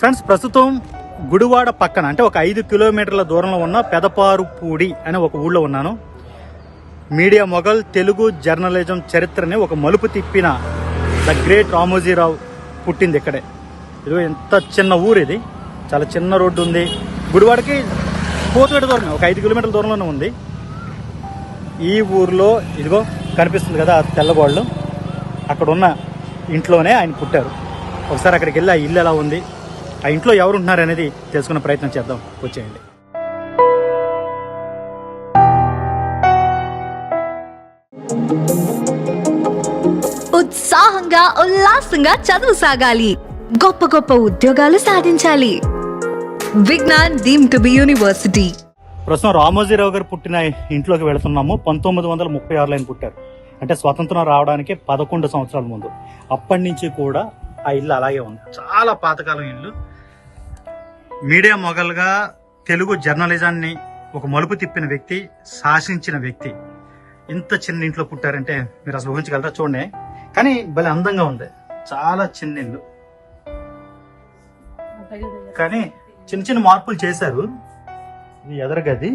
Friends ప్రస్తుతం గుడివాడ పక్కన అంటే ఒక ఐదు కిలోమీటర్ల దూరంలో ఉన్న పెదపారుపూడి అనే ఒక ఊళ్ళో ఉన్నాను. మీడియా మొఘల్ తెలుగు జర్నలిజం చరిత్రని ఒక మలుపు తిప్పిన ద గ్రేట్ రామోజీరావు పుట్టింది ఇక్కడే. ఇదిగో ఎంత చిన్న ఊరు ఇది. చాలా చిన్న రోడ్డు ఉంది. గుడివాడకి కోతుగడ దూరమే ఒక ఐదు కిలోమీటర్ల దూరంలోనే ఉంది. ఈ ఊర్లో ఇదిగో కనిపిస్తుంది కదా తెల్లగోళ్ళు. అక్కడ ఉన్న ఇంట్లోనే ఆయన పుట్టారు. ఒకసారి అక్కడికి వెళ్ళి ఆ ఇల్లు ఎలా ఉంది? ఆ ఇంట్లో ఎవరు ఉంటున్నారు అనేది తెలుసుకునే ప్రయత్నం చేద్దాం. వచ్చేయండి. ఉత్సాహంగా ఉల్లాసంగా చదువు సాగాలి. గొప్ప గొప్ప ఉద్యోగాలు సాధించాలి. Vignan deemed to be university. ప్రస్తుతం రామోజీరావు గారు పుట్టిన ఇంట్లోకి వెళుతున్నాము. పంతొమ్మిది వందల ముప్పై ఆరులో ఆయన పుట్టారు. అంటే స్వతంత్రం రావడానికి పదకొండు సంవత్సరాల ముందు. అప్పటి నుంచి కూడా ఆ ఇల్లు అలాగే ఉంది. చాలా పాతకాలం ఇల్లు. మీడియా మొఘల్గా తెలుగు జర్నలిజాన్ని ఒక మలుపు తిప్పిన వ్యక్తి శాసించిన వ్యక్తి. ఇంత చిన్న ఇంట్లో పుట్టారంటే మీరు అసలు ఊహించగలరా? చూడండి. కానీ భలే అందంగా ఉంది. చాలా చిన్న ఇల్లు. కానీ చిన్న చిన్న మార్పులు చేశారు. ఇది ఎదరగది.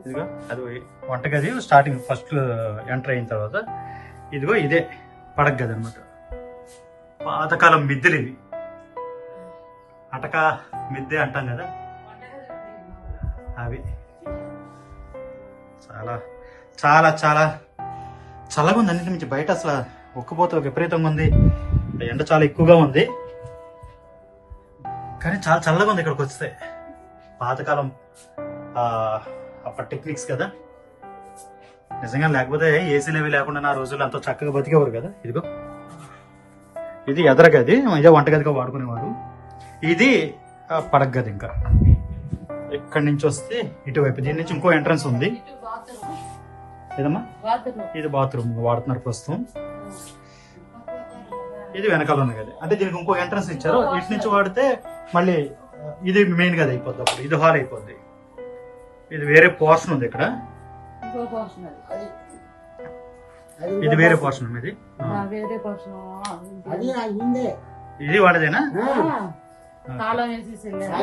ఇదిగో అది వంటగది. స్టార్టింగ్ ఫస్ట్ ఎంటర్ అయిన తర్వాత. ఇదిగో ఇదే పడగది అనమాట పాతకాలం మిద్దెలు ఇవి. అటక మిద్దె అంటాం కదా? అవి. చాలా చాలా చాలా చల్లగా ఉంది అన్నిటి నుంచి. బయట అసలు ఉక్కపోత విపరీతంగా ఉంది. ఎండ చాలా ఎక్కువగా ఉంది. కానీ చాలా చల్లగా ఉంది ఇక్కడికి వస్తే. పాతకాలం ఆ, అప్పటి టెక్నిక్స్ కదా. నిజంగా లేకపోతే ఏసీలు ఏవి లేకుండా నా రోజుల్లో అంత చక్కగా బతికేవారు కదా. ఇదిగో. ఇది ఎదరగది. ఇదే వంటగదిగా వాడుకునేవారు. ఇది ఆ, పడక గది ఇంకా. ఇక్కడి నుంచి వస్తే ఇటువైపు దీని నుంచి ఇంకో ఎంట్రన్స్ ఉంది. ఏదమ్మా? ఇది బాత్రూమ్ వాడుతున్నారు ప్రస్తుతం. ఇది వెనకాల ఉన్న గది అంటే దీనికి ఇంకో ఎంట్రన్స్ ఇచ్చారు. ఇటు నుంచి వాడితే మళ్ళీ ఇది మెయిన్ గది అయిపోద్ది అప్పుడు. ఇది హాల్ అయిపోద్ది. ఇది వేరే పోర్షన్ ఉంది ఇక్కడ. ఇది వేరే పోర్షన్ ఇది. ఆ. వేరే కోసం అది అయిందే ఇది వాడదేనా? కాలం వేసేసి వెళ్ళారు.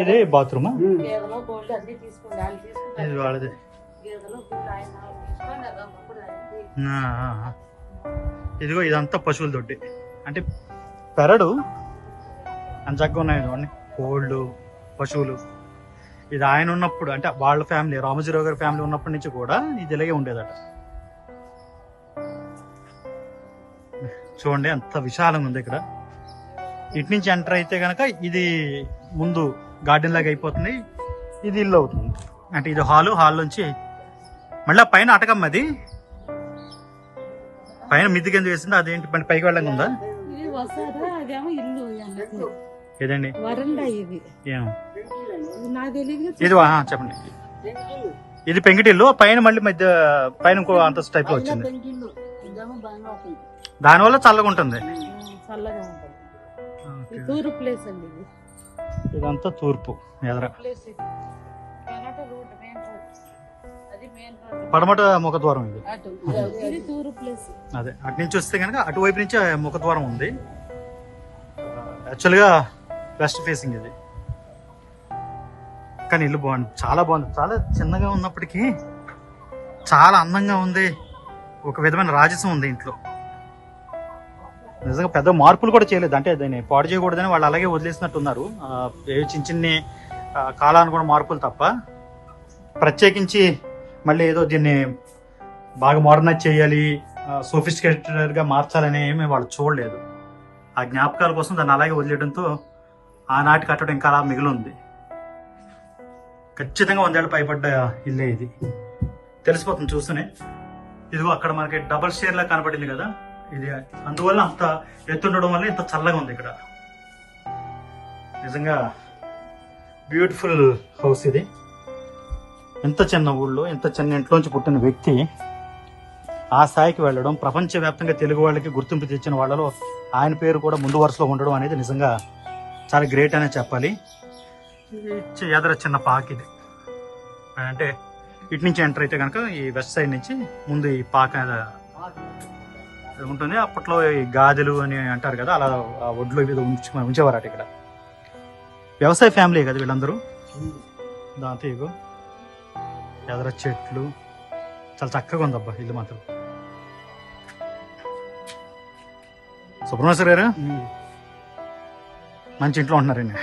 ఇది బాత్రూమా? గేదెలో గోల్డ్ అన్ని వాళ్ళు తీసుకుంటారు గేదెలో గోల్డ్ ఆయన. ఇదిగో ఇదంతా పశువుల దొడ్డి. అంటే పెరడు అంచక్కగా ఉన్నాయి చూడండి. కోళ్ళు పశువులు. ఇది ఆయన ఉన్నప్పుడు అంటే వాళ్ళ ఫ్యామిలీ రామజీరావు గారి ఫ్యామిలీ ఉన్నప్పటి నుంచి కూడా ఇది ఇలాగే ఉండేదట. చూడండి అంత విశాలంగా ఉంది ఇక్కడ. ఇటు నుంచి ఎంటర్ అయితే గనక ఇది ముందు గార్డెన్ లాగా అయిపోతుంది. ఇది ఇల్లు అవుతుంది. అంటే ఇది హాలు హాల్ నుంచి మళ్ళీ పైన అటకమ్మది పైన మిద్ది కింద వేసింది అదేంటి పని పైకి వెళ్ళంగా ఉందా. ఏదండి? వరండా ఇది. చెప్పండి. ఇది పెంకిటిల్లు పైన మళ్ళీ మధ్య పైన ఇంకో అంతస్తు టైప్ వచ్చింది. దానివల్ల చల్లగా ఉంటుంది చల్లగా ఉంటుంది. ఇది తూరు ప్లేస్ అండి ఇది. ఇదంతా తూర్పు ఎదర. ప్లేస్ ఇది. కెనట రోడ్ మెయిన్ రోడ్ అది మెయిన్ రోడ్ పడమట ముఖ ద్వారం ఇది. అటు ఇది తూరు ప్లేస్. అదే అటు నుంచి వస్తే కనుక అటువైపు నుంచి ముఖ ద్వారం ఉంది. యాక్చువల్గా వెస్ట్ ఫేసింగ్ ఇది. కానీ ఇల్లు బాగుంది చాలా బాగుంది. చాలా చిన్నగా ఉన్నప్పటికీ చాలా అందంగా ఉంది. ఒక విధమైన రాజసం ఉంది ఇంట్లో. నిజంగా పెద్ద మార్పులు కూడా చేయలేదు. అంటే దాన్ని పాడు చేయకూడదని వాళ్ళు అలాగే వదిలేసినట్టున్నారు. ఉన్నారు ఏ చిన్న చిన్ని ఆ, కాలానుగుణ మార్పులు తప్ప ప్రత్యేకించి మళ్ళీ ఏదో దీన్ని బాగా మోడర్నైజ్ చేయాలి సోఫిస్టికేటెడ్గా మార్చాలని ఏమీ వాళ్ళు చూడలేదు. ఆ జ్ఞాపకాల కోసం దాన్ని అలాగే వదిలేయడంతో ఆనాటి కట్టడం ఇంకా అలా మిగిలి ఉంది ఖచ్చితంగా వందేళ్ళు పైపడ్డ ఇల్లే ఇది. తెలిసిపోతుంది చూస్తూనే. ఇదిగో అక్కడ మనకి డబల్ షేర్లా కనపడింది కనబడింది కదా. ఇది అందువల్ల అంత ఎత్తుండడం వల్ల ఇంత చల్లగా ఉంది ఇక్కడ. నిజంగా బ్యూటిఫుల్ హౌస్ ఇది. ఎంత చిన్న ఊళ్ళో ఎంత చిన్న ఇంట్లోంచి పుట్టిన వ్యక్తి ఆ స్థాయికి వెళ్ళడం ప్రపంచవ్యాప్తంగా తెలుగు వాళ్ళకి గుర్తింపు తెచ్చిన వాళ్ళలో ఆయన పేరు కూడా ముందు వరుసలో ఉండడం అనేది నిజంగా చాలా గ్రేట్ అనే చెప్పాలి. ఎదర చిన్న పాక్ ఇది. అంటే ఇటు నుంచి ఎంటర్ అయితే కనుక ఈ వెస్ట్ సైడ్ నుంచి ముందు ఈ పాక ఉంటుంది. అప్పట్లో ఈ గాజులు అని అంటారు కదా అలా ఆ ఒడ్లు మీద ఉంచి ఉంచేవారట ఇక్కడ. వ్యవసాయ ఫ్యామిలీ కదా వీళ్ళందరూ? దాంతో ఇగో ఎదర చెట్లు. చాలా చక్కగా ఉందబ్బా ఇల్లు మాత్రం. సుబ్రహ్మణ్యేశ్వర గారు? మంచి ఇంట్లో ఉంటున్నారండి.